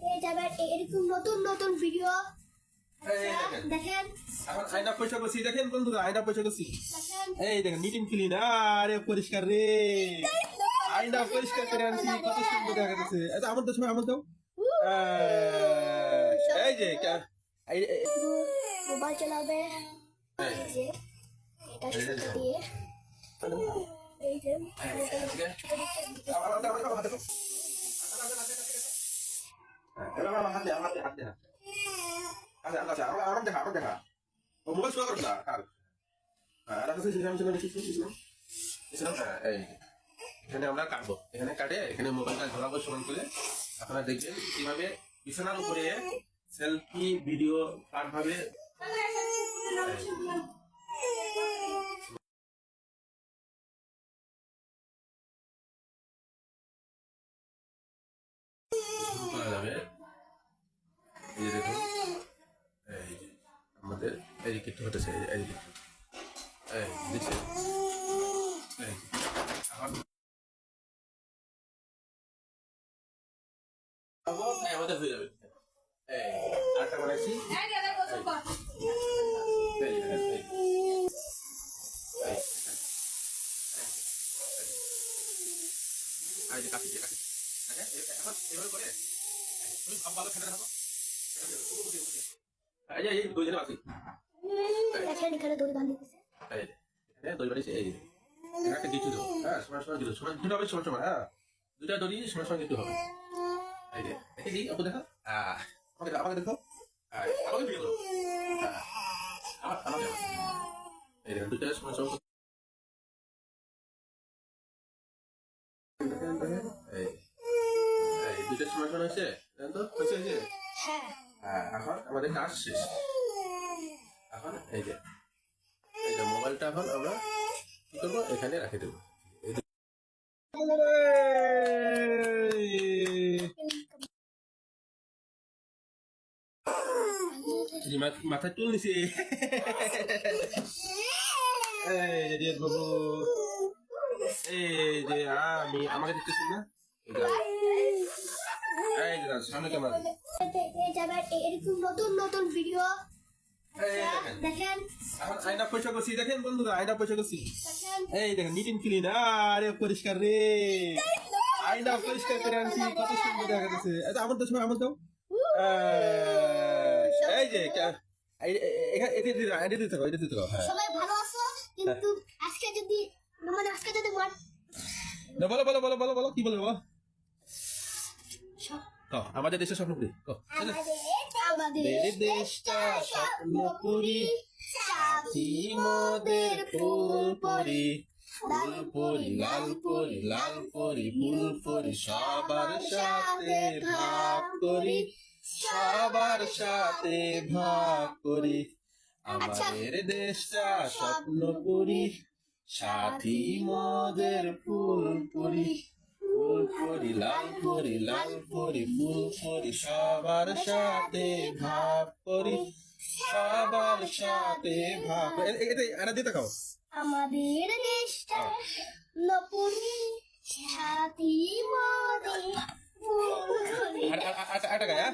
পেয়ে যাবেন এরকম নতুন নতুন ভিডিও দেখেন। দেখেন আয়না পয়সা করছি দেখেন বন্ধুরা আয়না পয়সা করছি এই দেখেন নিট ক্লিন আরে পরিষ্কার রে আয়না পরিষ্কার করে আনছি কত সুন্দর দেখা যাচ্ছে আচ্ছা আমার সময় আমার দাও এই যে মোবাইল চালাবে এটা দিয়ে এখানে আমরা কাটবো এখানে কাটে এখানে মোবাইলটা ধরাবো সমান করে আপনারা দেখবেন কীভাবে বিছানার উপরে সেলফি ভিডিও পার ভাবে এই দেখুন এই আমাদের এই কিছু হতেছে এই যে- এই কিছু এই আমাদের হয়ে যাবে এই আটটা বানাইছি যে কাটি কাটি এখন এভাবে করে তুমি ভাব ভালো খেতে থাকো যে এই দুইজনে আছি দেখেন এখানে দড়ি এই এই একটা হ্যাঁ সমান সমান গিট্টু সমান দুটো হবে সমান সমান হ্যাঁ। দুটা দড়ি সমান সমান গিট্টু হবে। এই যে দেখে দিই আপু দেখো। আমাকে দেখো, আমাকে দেখো। আমাকে ভিডিও করো। আমার আমাকে এই দেখেন দুটা সমান সমান এই এই দুটা সমান সমান হয়েছে তো? হয়েছে হয়েছে। হ্যাঁ। হ্যাঁ এখন আমাদের কাজ শেষ। এখন এই যে এই যে মোবাইলটা এখন আমরা কি করব? এখানে রাখে দেবো। এই যে- এই যে মা- মাথায় চুল নিছি। এই যে বাবু। এই যে আমি আমাকে দেখতেছি না? সামনে ক্যামেরা এরকম নতুন নতুন ভিডিও দেখেন দেখেন এখন আয়না পয়সা করছি দেখেন বন্ধুরা আয়না পয়সা করছি। এই দেখেন নিট এন্ড ক্লিন আরে পরিষ্কার রে। আয়না পরিষ্কার করে আনছি কত সুন্দর দেখা যাচ্ছে। আচ্ছা আমার দাও সময় আমার দাও। এই যে কা- এই- এই- এখানে এটা দিতে দাও, দিতে থাকো দিতে হ্যাঁ। সবাই ভালো আছো? কিন্তু আজকে যদি মানে আজকে যদি বলো বলো বলো বলো বলো কি বলো বলো? আমাদের দেশের স্বপ্ন পুরি আমাদের দেশটা স্বপ্নপুরী, সাথী মোদের ফুল পরি ফুল পরি লাল পরি ফুল পরি সবার সাথে ভাগ করি। সবার সাথে ভাগ করি। আমাদের দেশটা স্বপ্নপুরী, সাথী পরি ফুল পরি লাল পরি লাল পরি ফুল পরি সবার সাথে ভাব করি সবার সাথে ভাব এটা এটা দিতে খাও আমাদের দেশটা নপুরি সাথী মদে আটা গায়া